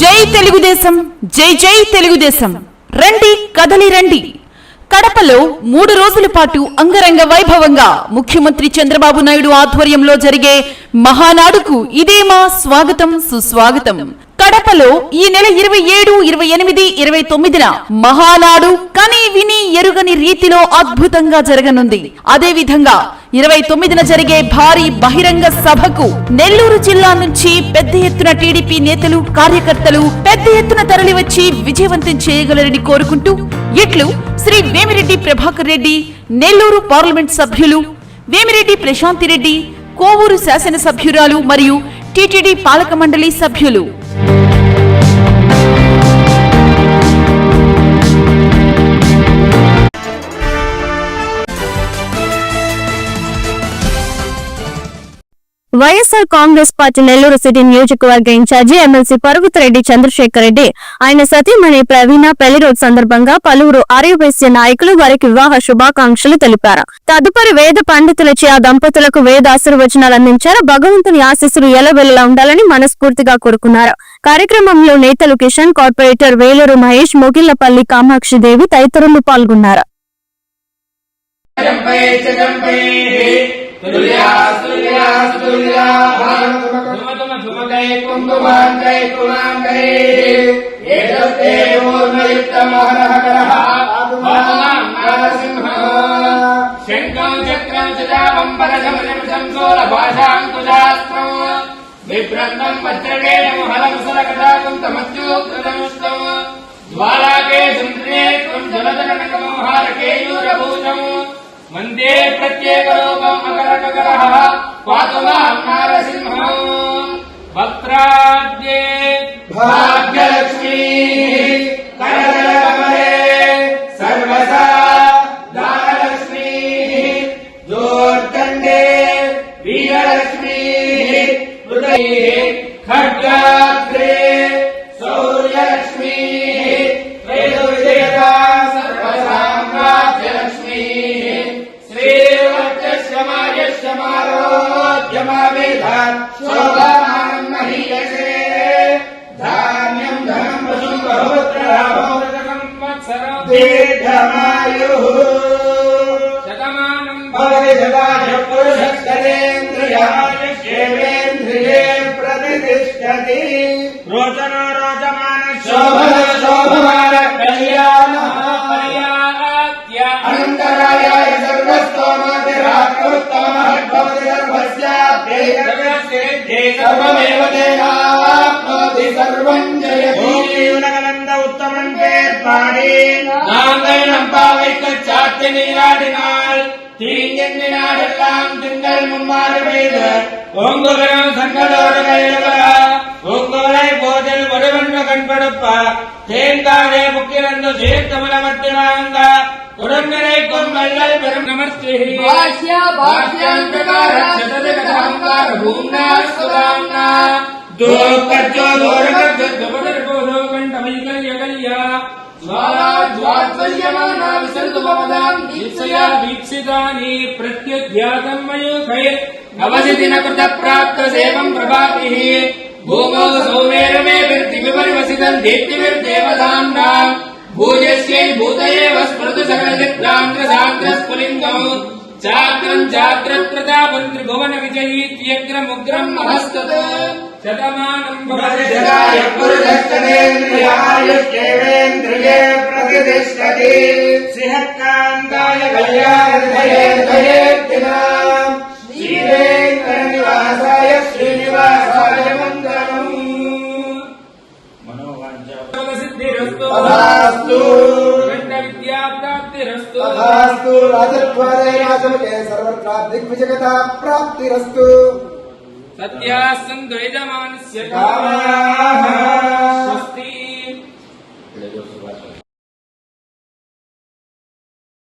జై తెలుగుదేశం జై జై తెలుగుదేశం. రండి కదలి రండి. కడపలో మూడు రోజుల పాటు అంగరంగ వైభవంగా ముఖ్యమంత్రి చంద్రబాబు నాయుడు ఆధ్వర్యంలో జరిగే మహానాడుకు ఇదే మా స్వాగతం సుస్వాగతం. కడపలో ఈ నెల ఇరవై ఏడు ఇరవై ఎనిమిది ఇరవై తొమ్మిదిన మహానాడు కని విని ఎరుగని రీతిలో అద్భుతంగా జరగనుంది. అదే విధంగా ఇరవై తొమ్మిదిన జరిగే భారీ బహిరంగ సభకు నెల్లూరు జిల్లా నుంచి పెద్ద ఎత్తున టీడీపీ నేతలు కార్యకర్తలు పెద్ద ఎత్తున తరలివచ్చి విజయవంతం చేయగలరని కోరుకుంటూ ఇట్లు శ్రీ వేమిరెడ్డి ప్రభాకర్ రెడ్డి నెల్లూరు పార్లమెంట్ సభ్యులు వేమిరెడ్డి ప్రశాంతి రెడ్డి కోవూరు శాసనసభ్యురాలు మరియు టీటీడీ పాలక మండలి సభ్యులు. YSR Congress party Nellore city నియోజకవర్గ ఇన్ఛార్జి ఎమ్మెల్సీ పరుగుతిరెడ్డి చంద్రశేఖర్ రెడ్డి ఆయన సతీమణి ప్రవీణ పెళ్ళి రోజు సందర్భంగా పలువురు ఆర్యవైశ్య నాయకులు వారికి వివాహ శుభాకాంక్షలు తెలిపారు. తదుపరి వేద పండితులచే ఆ దంపతులకు వేద ఆశీర్వచనాలు అందించారు. భగవంతుని ఆశీస్సులు ఎలవెల్లా ఉండాలని మనస్ఫూర్తిగా కోరుకున్నారు. కార్యక్రమంలో నేతలు కిషన్ కార్పొరేటర్ వేలూరు మహేష్ మొగిళ్ళపల్లి కామాక్షి దేవి తదితరులు పాల్గొన్నారు. జంపై చ జంపై తుల్యాస్తుల్యాస్తుల్యాః ధుమధుమ ధుమకై చక్రం చదావం పరశమనం సంసోలభాషాం కుజాస్త్రం విభ్రంగం వజ్రకేయం హలముసలకటాకం తమత్యూకృతముష్టం జ్వాలాకే సంత్రే త్వం జలధరణకమోహారకేయూరభూతం ప్రత్యేక రూపం అకరకర नरसिंह। भद्राद्ये भाग्यलक्ष्मी। करदलकमले सर्वदा दानलक्ष्मी। वीरलक्ष्मी। हृदय खड्गा। శ్రీవర్చస్యమాయస్యమారోగ్యమావేదాన్ శోభామానం మహీయసే ధాన్యం ధనం వశం బహుత్రలాభోదకం వత్సరం దీర్ఘమాయుః శతమానం భవతి శతాయ పురుషస్తరేంద్రియాయ శేవేంద్రియే உலகளந்த உத்தமன் பேர் பாடி. நாங்கள் நம்பாவைக்கு சாத்து நீராடினால் தீங்கெல்லாம் திங்கள் மும்மாறு பெய்து ஓங்குகிறோம் சங்கடோடு கையிலுகிறா உங்களை போதில் ஒருவன்று கண்படுப்ப தேங்காதே முக்கிரந்து சீர்த்தமலமத்தினாங்க உடம்பினை கொம்பல்லல் பெரும் நமஸ்தி பாஷ்யா பாஷ்யாந்தகார దీక్షితాని ప్రత్యుధ్యాతం మయూఖై నవసిదిన కృత ప్రాప్త సేవం ప్రభాతి భూమౌ సౌమేరమే విర్తివిపరివసితం దీప్తివిర్దేవతాంనా భూజస్యై భూతయే వస్మృతు సకల చిత్రాంధ్ర సాంద్ర స్ఫులింగం చాత్రం చాత్ర ప్రతాపం త్రిభువన విజయీత్యగ్రముగ్రం మహస్తత్ శతమానం భవతి శతాయ పురుషస్తనేంద్రియాయుష్యేంద్రియే तथास्तु राजत्वादयनाशमके सर्वत्र दिग्विजगता प्राप्तिरस्तु। सत्याः से कामाः